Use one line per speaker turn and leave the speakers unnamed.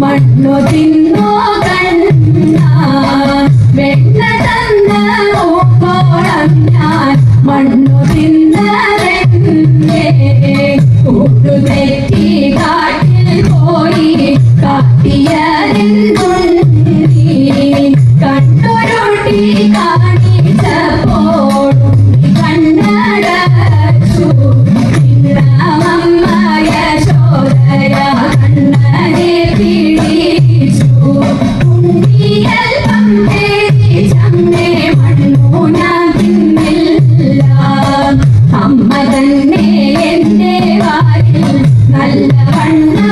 മണ്ണു തിന്നു കണ്ണ വെണ്ണ തന്ന മണ്ണു തിന്ന കൂട്ടുതെറ്റി കാട്ടിൽ പോയി കാട്ടിയതിൽ കണ്ണുരുട്ടി കാണിച്ചപ്പോ തന്നെ എന്റെ വായിൽ നല്ല വണ്ണ